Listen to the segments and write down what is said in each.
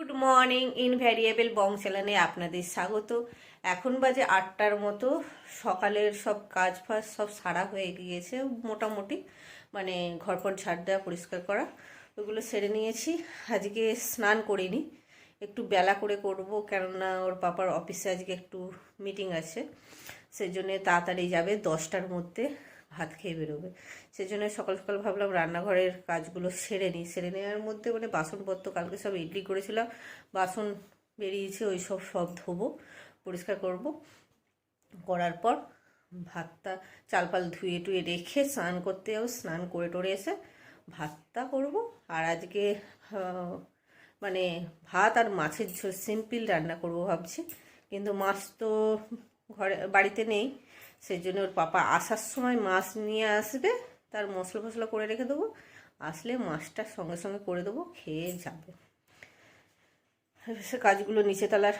Good morning invariable বং আপনাদের স্বাগত। এখন বাজে আটটার মতো। সকালের সব কাজ ফাজ সব সারা হয়ে গিয়েছে মোটামুটি। মানে ঘরপর ঝাড় দেওয়া, পরিষ্কার করা, ওগুলো সেরে নিয়েছি। আজকে স্নান করিনি। একটু বেলা করে করব, কেননা ওর পাপার অফিসে আজকে একটু মিটিং আছে। সেই জন্যে তাড়াতাড়ি যাবে দশটার মধ্যে। ভাত খেয়ে বেরোবে। সেই জন্য সকাল সকাল ভাবলাম রান্নাঘরের কাজগুলো সেরে নিই। সেরে নেওয়ার মধ্যে মানে বাসনপত্র কালকে সব ইডলি করেছিলাম। বাসন বেরিয়েছে, ওই সব সব ধোবো, পরিষ্কার করব। করার পর ভাতটা চালপাল ধুয়ে টুয়ে রেখে স্নান করতে যাব। স্নান করে টরে এসে ভাতটা করব। আর আজকে মানে ভাত আর মাছের ঝোল, সিম্পল রান্না করব ভাবছি। কিন্তু মাছ তো ঘরে, বাড়িতে নেই সেই জন্য ওর পাপা আসার সময় মাছ নিয়ে আসবে, তার মশলা ফসলা করে রেখে দেবো, আসলে মাছটা সঙ্গে সঙ্গে করে দেবো, খেয়ে যাবে। সে কাজগুলো নিচে তলার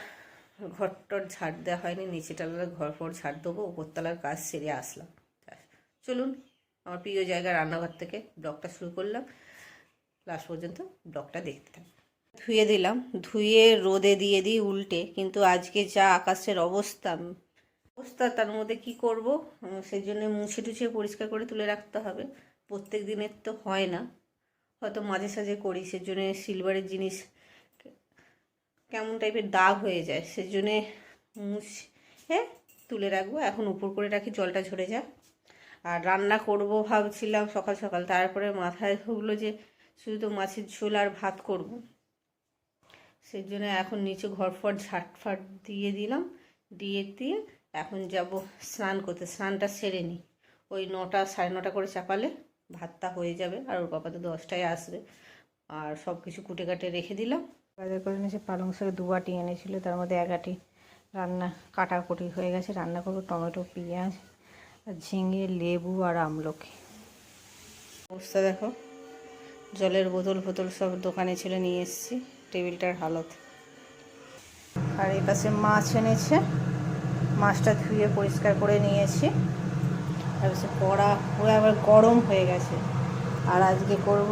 ঘরটর ঝাড় দেওয়া হয়নি, নিচে তলার ঘর ফর ঝাড় দেবো উপরতলার কাজ সেরে আসলাম। চলুন, আমার প্রিয় জায়গা রান্নাঘর থেকে ব্লগটা শুরু করলাম। লাস্ট পর্যন্ত ব্লগটা দেখতে থাকুন। ধুয়ে দিলাম, ধুয়ে রোদে দিয়ে দিই উল্টে, কিন্তু আজকে যা আকাশের অবস্থা অবস্থা, তার মধ্যে কি করব? সেই জন্য মুছে টুছে পরিষ্কার করে তুলে রাখতে হবে। প্রত্যেক দিনের তো হয় না। হয়তো মাঝে সাঝে করি সেজন্য সিলভারের জিনিস কেমন টাইপের দাগ হয়ে যায় সেজন্যে মুছে তুলে রাখব। এখন উপর করে রাখি, জলটা ঝরে যায় আর রান্না করব ভাবছিলাম সকাল সকাল, তারপরে মাথায় ঢুকলো যে শুধু তো মাছের ঝোল আর ভাত করব। সেই জন্য এখন নিচে ঘর ফর ঝাট ফাট দিয়ে দিলাম, দিয়ে দিয়ে এখন যাব স্নান করতে। স্নানটা সেরে নিই ওই নটা সাড়ে নটা করে চাপালে ভাতটা হয়ে যাবে আর ওর বাবা তো দশটায় আসবে। আর সব কিছু কুটে কাটে রেখে দিলাম। বাজার করে এনেছে পালং শাক দু বাটি এনেছিল তার মধ্যে এক আটি রান্না কাটাকুটি হয়ে গেছে। রান্না করব টমেটো পেঁয়াজ আর ঝিঙে লেবু আর আমলকি। অবস্থা দেখো। জলের বোতল ফোতল সব দোকানে ছিল নিয়ে এসেছি টেবিলটার হালত। আর এই পাশে মাছ এনেছে। মাছটা ধুয়ে পরিষ্কার করে নিয়েছি। আর সে কড়া হয়ে আবার গরম হয়ে গেছে। আর আজকে করব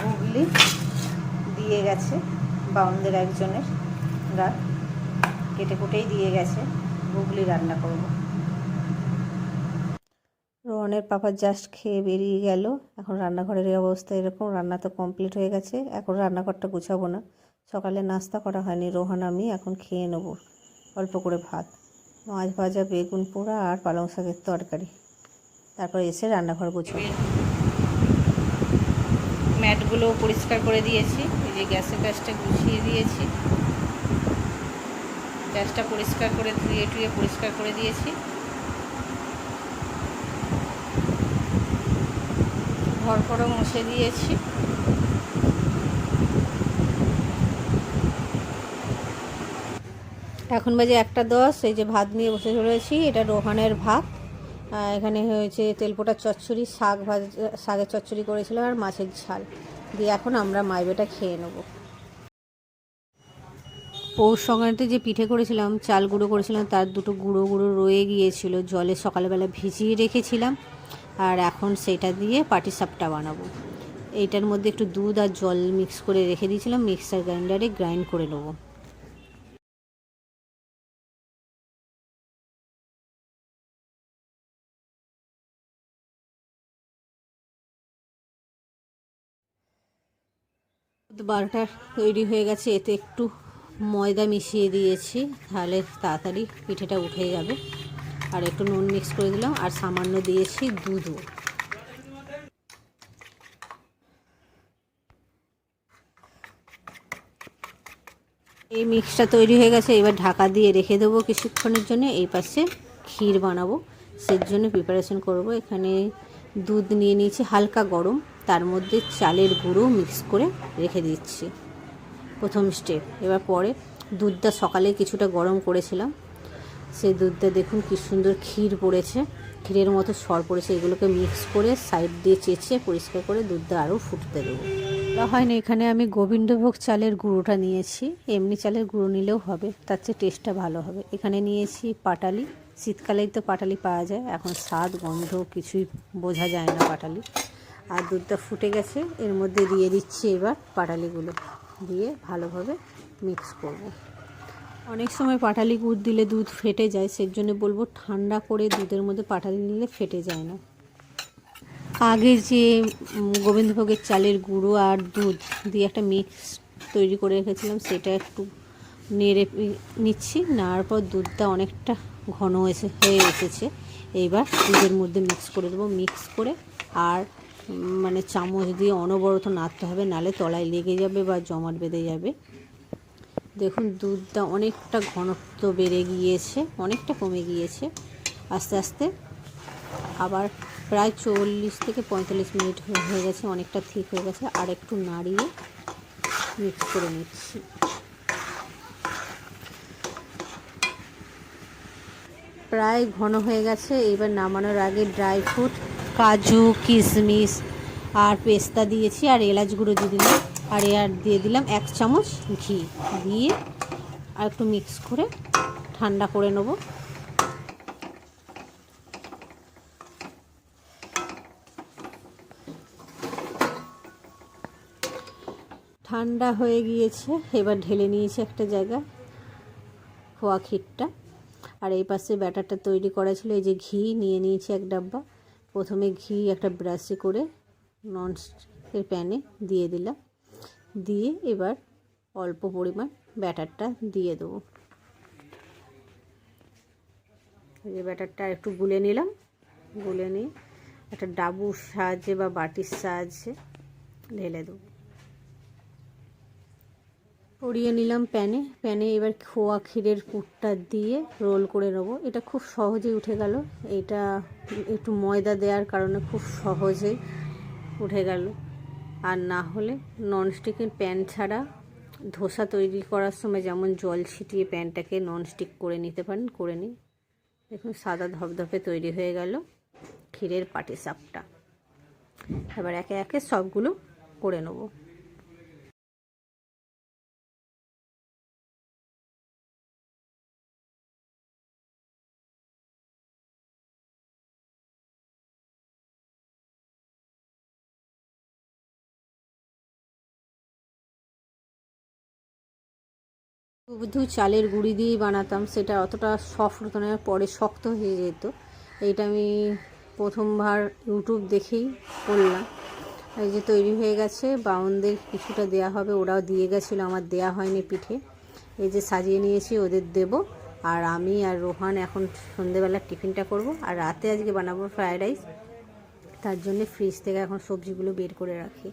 গুগলি দিয়ে গেছে বাউন্দের একজনের। গা কেটে কুটেই দিয়ে গেছে। গুগলি রান্না করব। রোহনের পাপা জাস্ট খেয়ে বেরিয়ে গেল। এখন রান্নাঘরের এই অবস্থা এরকম। রান্না তো কমপ্লিট হয়ে গেছে। এখন রান্নাঘরটা গুছাবো না। সকালে নাস্তা করা হয়নি। রোহন, আমি এখন খেয়ে নেব। অল্প করে ভাত। মাছ ভাজা, বেগুন পোড়া আর পালং শাকের তরকারি। তারপর এসে রান্নাঘর গুছাবো। ম্যাটগুলো পরিষ্কার করে দিয়েছি। এই যে গ্যাসের গ্যাসটা গুছিয়ে দিয়েছি। গ্যাসটা পরিষ্কার করে, ধুয়ে টুয়ে পরিষ্কার করে দিয়েছি। ঘর ফরও মুছে দিয়েছি। এখন বাজে একটা দশ, এই যে ভাত নিয়ে বসে রয়েছি। এটা রোহানের ভাত। এখানে হয়েছে তেলপোটা চচ্চড়ি, শাক ভাজা, শাকের চচ্চড়ি করেছিল আর মাছের ঝাল। দিয়ে এখন আমরা মাইবেটা খেয়ে নেব। পৌষ সংক্রান্তি যে পিঠে করেছিলাম, চাল গুঁড়ো করেছিলাম, তার দুটো গুঁড়ো গুঁড়ো রয়ে গিয়েছিল। জলে সকালবেলা ভিজিয়ে রেখেছিলাম। আর এখন সেটা দিয়ে পাটিসাপটা বানাবো। এইটার মধ্যে একটু দুধ আর জল মিক্স করে রেখে দিয়েছিলাম। মিক্সার গ্রাইন্ডারে গ্রাইন্ড করে নেব। বারোটা তৈরি হয়ে গেছে, এতে একটু ময়দা মিশিয়ে দিয়েছি, তাহলে তাড়াতাড়ি পিঠেটা উঠে যাবে। আর একটু নুন মিক্স করে দিলাম, আর সামান্য দিয়েছি দুধও। এই মিক্সটা তৈরি হয়ে গেছে, এবার ঢাকা দিয়ে রেখে দেবো কিছুক্ষণের জন্য, এই পাশে ক্ষীর বানাবো। সেই জন্য প্রিপারেশন করব। এখানে দুধ নিয়ে নিয়েছি, হালকা গরম। তার মধ্যে চালের গুঁড়ো মিক্স করে রেখে দিচ্ছি। প্রথম স্টেপ এবার পরে দুধটা সকালে কিছুটা গরম করেছিলাম। সেই দুধটা দেখুন কি সুন্দর ক্ষীর পড়েছে। ক্ষীরের মতো সর পড়েছে। এগুলোকে মিক্স করে সাইড দিয়ে চেঁচে পরিষ্কার করে দুধটা আরও ফুটতে দেবো। বলা হয় না এখানে আমি গোবিন্দভোগ চালের গুঁড়োটা নিয়েছি। এমনি চালের গুঁড়ো নিলেও হবে, তার চেয়ে টেস্টটা ভালো হবে। এখানে নিয়েছি পাটালি। শীতকালেই তো পাটালি পাওয়া যায়, এখন স্বাদ, গন্ধ কিছুই বোঝা যায় না পাটালি। আর দুধটা ফুটে গেছে। এর মধ্যে দিয়ে দিচ্ছি এবার পাটালিগুলো। দিয়ে ভালোভাবে মিক্স করব। অনেক সময় পাটালি গুড় দিলে দুধ ফেটে যায় সেই জন্য বলব ঠান্ডা করে দুধের মধ্যে পাটালি নিলে ফেটে যায় না। আগে যে গোবিন্দভোগের চালের গুঁড়ো আর দুধ দিয়ে একটা মিক্স তৈরি করে রেখেছিলাম, সেটা একটু নেড়ে নিচ্ছি। নেওয়ার পর দুধটা অনেকটা ঘন এসে, হয়ে এসেছে। এইবার দুধের মধ্যে মিক্স করে দেবো। মিক্স করে আর মানে চামচ দিয়ে অনবরত নাড়তে হবে, নালে তলায় লেগে যাবে বা জমাট বেঁধে যাবে। দেখুন, দুধটা অনেকটা ঘনত্ব বেড়ে গিয়েছে, অনেকটা কমে গিয়েছে। আস্তে আস্তে আবার প্রায় চল্লিশ থেকে পঁয়তাল্লিশ মিনিট হয়ে গেছে, অনেকটা ঠিক হয়ে গেছে। আর একটু নাড়িয়ে মিক্স করে নিচ্ছি। প্রায় ঘন হয়ে গেছে, এবার নামানোর আগে ড্রাই ফ্রুট কাজু, কিশমিশ আর পেস্তা দিয়েছি, আর এলাচ গুঁড়ো দিয়ে দিলাম। আর আর দিয়ে দিলাম এক চামচ ঘি। দিয়ে আর একটু মিক্স করে ঠান্ডা করে নেব। ঠান্ডা হয়ে গিয়েছে, এবার ঢেলে নিয়েছি একটা জায়গায় খোয়া ক্ষীরটা। আর এই পাশে ব্যাটারটা তৈরি করা ছিল, এই যে ঘি, নিয়ে নিয়েছি এক ডাব্বা। প্রথমে ঘি, একটা ব্রাশে করে ননস্টিকের প্যানে দিয়ে দিলাম। দিয়ে এবার অল্প পরিমাণ ব্যাটারটা দিয়ে দেবো। এই ব্যাটারটা একটু গুলে নিলাম। গুলে নিয়ে একটা ডাবুর সাহায্যে বা বাটির সাহায্যে ঢেলে দেবো। পরিয়ে নিলাম প্যানে। প্যানে এবার খোয়া ক্ষীরের পুরটা দিয়ে রোল করে নেব। এটা খুব সহজেই উঠে গেল। এটা একটু ময়দা দেওয়ার কারণে খুব সহজেই উঠে গেল। আর না হলে ননস্টিকের প্যান ছাড়া ধোসা তৈরি করার সময় যেমন জল ছিটিয়ে প্যানটাকে ননস্টিক করে নিতে পারেন, করে নিই দেখুন, সাদা ধপধপে তৈরি হয়ে গেল ক্ষীরের পাটিসাপটা। এবার একে একে সবগুলো করে নেব। শুধু চালের গুঁড়ি দিয়েই বানাতাম, সেটা অতটা সফট হতো না, পরে শক্ত হয়ে যেত। এইটা আমি প্রথমবার ইউটিউব দেখেই করলাম। এই যে তৈরি হয়ে গেছে, বাউনদের কিছুটা দেয়া হবে, ওরাও দিয়ে গেছিল, আমার দেয়া হয়নি পিঠে। এই যে সাজিয়ে নিয়েছি, ওদের দেব। আর আমি আর রোহান এখন সন্ধেবেলা টিফিনটা করব। আর রাতে আজকে বানাবো ফ্রায়েড রাইস। তার জন্য ফ্রিজ থেকে এখন সবজিগুলো বের করে রাখি।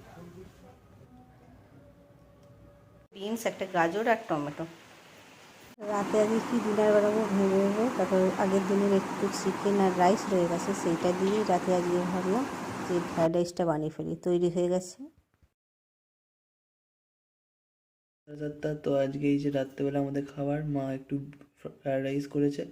বিনস, একটা গাজর আর টমেটো। রাতে আজকে কি ডিনার বানাবো ভেবে ভেবে, তারপর আগের দিনের একটু চিকেন আর রাইস রয়ে গেছে, সেইটা দিয়ে রাতে আজকে ভাবলাম যে ফ্রায়েড রাইসটা বানিয়ে ফেলি। তৈরি হয়ে গেছে। তো আজকে এই যে রাত্রেবেলা আমাদের খাবার, মা একটু ফ্রায়েড রাইস করেছে।